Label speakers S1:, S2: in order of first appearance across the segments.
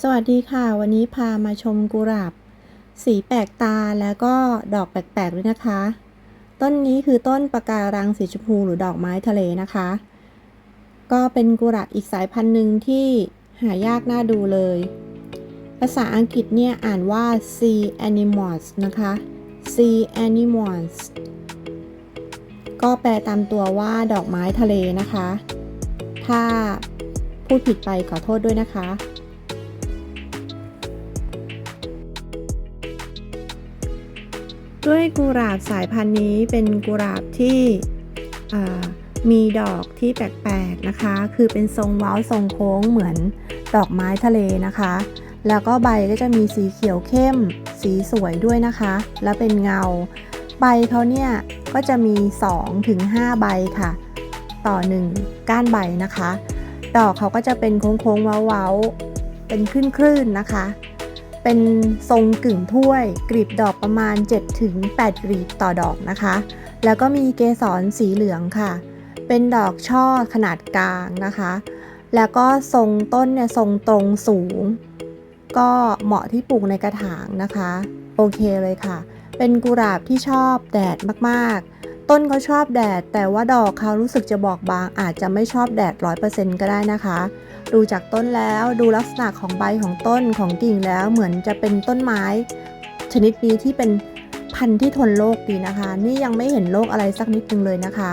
S1: สวัสดีค่ะ วันนี้พามาชมกุหลาบ สีแปลกตาแล้วก็ดอกแปลกๆด้วยนะคะ ต้นนี้คือต้นปะการังสีชมพูหรือดอกไม้ทะเลนะคะ ก็เป็นกุหลาบอีกสายพันธุ์หนึ่งที่หายากน่าดูเลย ภาษาอังกฤษเนี่ยอ่านว่า sea anemones นะคะ sea anemones ก็แปลตามตัวว่าดอกไม้ทะเลนะคะ ถ้าพูดผิดไปขอโทษด้วยนะคะ ด้วยกุหลาบสายพันธุ์นี้เป็นกุหลาบที่มีดอกที่แปลกๆนะคะ คือเป็นทรงเว้าทรงโค้งเหมือนดอกไม้ทะเลนะคะ แล้วก็ใบก็จะมีสีเขียวเข้ม สีสวยด้วยนะคะ แล้วเป็นเงา ใบเขาเนี่ยก็จะมี 2-5ถึง5ใบค่ะ ต่อ 1 ก้านใบนะคะ ดอกเขาก็จะเป็นโค้งๆเว้าๆเป็นคลื่นๆนะคะ เป็นทรงกึ่งถ้วย กลีบดอกประมาณ 7-8กลีบต่อดอกนะคะ แล้วก็มีเกสรสีเหลืองค่ะ เป็นดอกช่อขนาดกลางนะคะ แล้วก็ทรงต้นเนี่ยทรงตรงสูง ก็เหมาะที่ปลูกในกระถางนะคะ โอเคเลยค่ะ เป็นกุหลาบที่ชอบแดดมากๆ ต้นเขาชอบแดด แต่ว่าดอกเขารู้สึกจะบอกบาง อาจจะไม่ชอบแดด 100%ก็ได้นะคะ ดูจากต้นแล้วดูลักษณะของใบของต้นของกิ่งแล้วเหมือนจะเป็นต้นไม้ ชนิดนี้ที่เป็นพันธุ์ที่ทนโรคดีนะคะ นี่ยังไม่เห็นโรคอะไรสักนิดนึงเลยนะคะ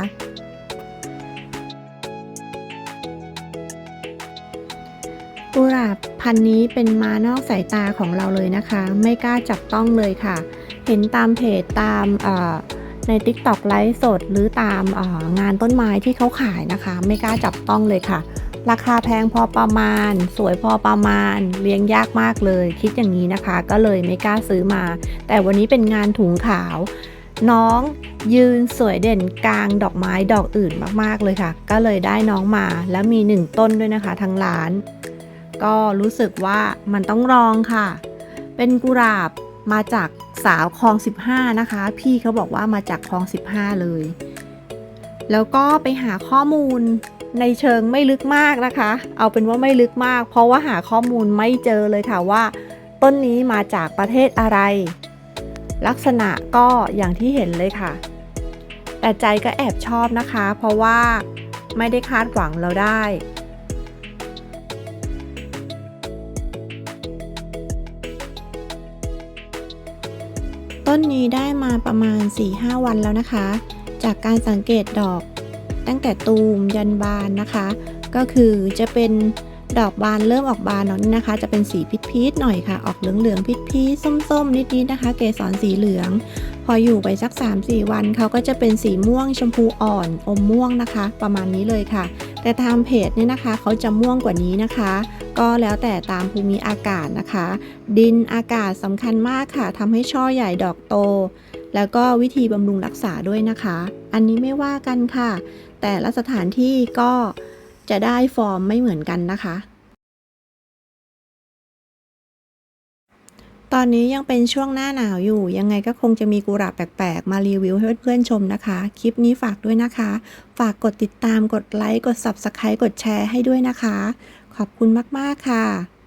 S1: กุหลาบพันธุ์นี้เป็นมานอกสายตาของเราเลยนะคะ ไม่กล้าจับต้องเลยค่ะ เห็นตามเพจตามเอ่อ ใน TikTok ไลฟ์สดหรือตามงานต้นไม้ที่เขาขายนะคะ ไม่กล้าจับต้องเลยค่ะ ราคาแพงพอประมาณ สวยพอประมาณ เลี้ยงยากมากเลย คิดอย่างนี้นะคะ ก็เลยไม่กล้าซื้อมา แต่วันนี้เป็นงานถุงขาว น้องยืนสวยเด่นกลางดอกไม้ดอกอื่นมากๆเลยค่ะ ก็เลยได้น้องมาแล้วมีหนึ่งต้นด้วยนะคะทั้งร้าน ก็รู้สึกว่ามันต้องลองค่ะ เป็นกุหลาบมาจาก สาวคลอง 15 นะคะ พี่เขาบอกว่ามาจากคลอง 15 เลย แล้วก็ไปหาข้อมูลในเชิงไม่ลึกมากนะคะ เอาเป็นว่าไม่ลึกมาก เพราะว่าหาข้อมูลไม่เจอเลยค่ะว่า ต้นนี้มาจากประเทศอะไร ลักษณะก็อย่างที่เห็นเลยค่ะ แต่ใจก็แอบชอบนะคะ เพราะว่าไม่ได้คาดหวังเราได้ ต้นนี้ได้มาประมาณ 4-5 วันแล้วนะคะ จากการสังเกตดอก ตั้งแต่ตูมยันบานนะคะ ก็คือจะเป็นดอกบานเริ่มออกบานแล้วนี่นะคะ จะเป็นสีพิษๆหน่อยค่ะ ออกเหลืองๆพิษๆส้มๆ นิดๆนะคะ เกสรสีเหลือง พออยู่ไปสัก 3-4 วันเขาก็จะเป็นสีม่วงชมพูอ่อนอมม่วงนะคะ ประมาณนี้เลยค่ะ แต่ตามเพจเนี่ยนะคะเขาจะม่วงกว่านี้นะคะ ก็แล้วแต่ตามภูมิอากาศนะคะ ดินอากาศสำคัญมากค่ะทำให้ช่อใหญ่ดอกโต แล้วก็วิธีบำรุงรักษาด้วยนะคะ อันนี้ไม่ว่ากันค่ะ แต่ละสถานที่ก็จะได้ฟอร์มไม่เหมือนกันนะคะ ตอนนี้ยังเป็นช่วงหน้าหนาวอยู่ ยังไงก็คงจะมีกุหลาบแปลกๆ มารีวิวให้เพื่อนๆชมนะคะ คลิปนี้ฝากด้วยนะคะ ฝากกดติดตามกดไลค์กด Subscribe กดแชร์ให้ด้วยนะคะ ขอบคุณมากๆค่ะ